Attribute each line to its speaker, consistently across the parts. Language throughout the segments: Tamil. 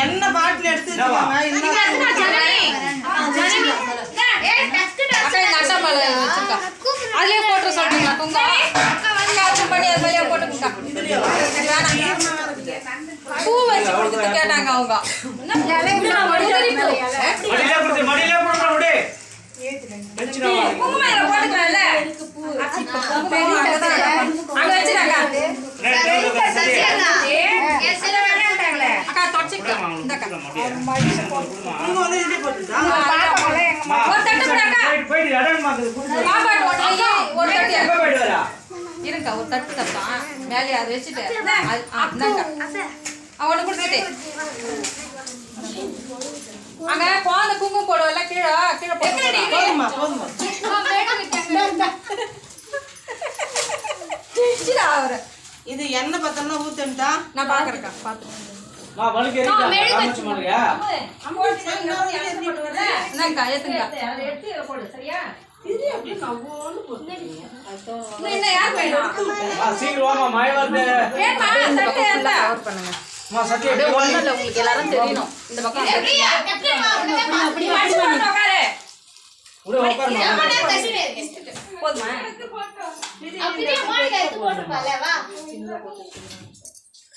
Speaker 1: என்ன பாட்டில் எடுத்து
Speaker 2: அதுலயே போட்டு சொல்றீங்களா? குங்குமம். பண்ணி அதுலயே போட்டு பூ வச்சு கொடுத்து கேட்டாங்க அவங்க. போட்டுக்கலாம்ல. இருங்க ஒரு தட்டு தட்டான் மேலே அதை வச்சுட்டு அவனை கொடுத்துட்டு அங்க குழந்தை குங்குமம் போடுவல கீழே கீழே
Speaker 1: போதுமா இது எண்ணெய் பத்தம்னா ஊத்துட்டா
Speaker 2: நான் பாக்குறேக்கா பாத்து
Speaker 3: நான் வழுக்கு சீக்கிரம் மழை வருது
Speaker 2: உங்களுக்கு எல்லாரும் தெரியணும் இந்த பக்கம் போதுமா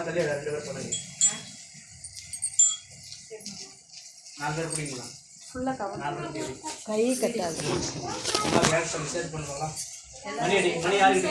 Speaker 3: தள்ளி ரெண்டு பேர் பண்ணுங்க நாலு பேர் ஃபுல்லாக கவர்.
Speaker 2: கை கட்டாது.
Speaker 3: பண்ணுவாங்களா மணி அடி மணி யாருக்கு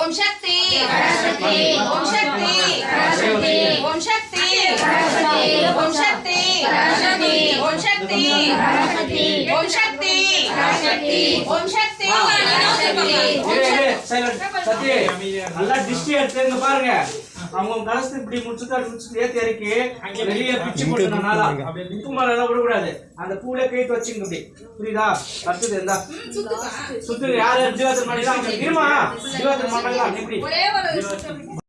Speaker 1: ஓம் சக்தி. ஓம் சக்தி. ஓம் சக்தி. ஓம் சக்தி. ஓம் சக்தி. ஓம் சக்தி. ஓம் சக்தி.
Speaker 3: நல்லா டிஸ்டி எடுத்து இங்க பாருங்க. அவங்க கலசத்து இப்படி முடிச்சுட்டு அப்படி முடிச்சுட்டு ஏத்தி இறக்கி வெளியே பிச்சு போட்டனால உப்பு மரம் எல்லாம் விடக்கூடாது. அந்த பூல கைட்டு வச்சுங்க இப்படி. புரியுதா? அடுத்தது எந்த சுத்து யாரு ஜீவாத்திர மாட்டீங்களா இருமா ஜீவாத்திர மாட்டாங்களா இப்படி
Speaker 2: ஒரே ஒரு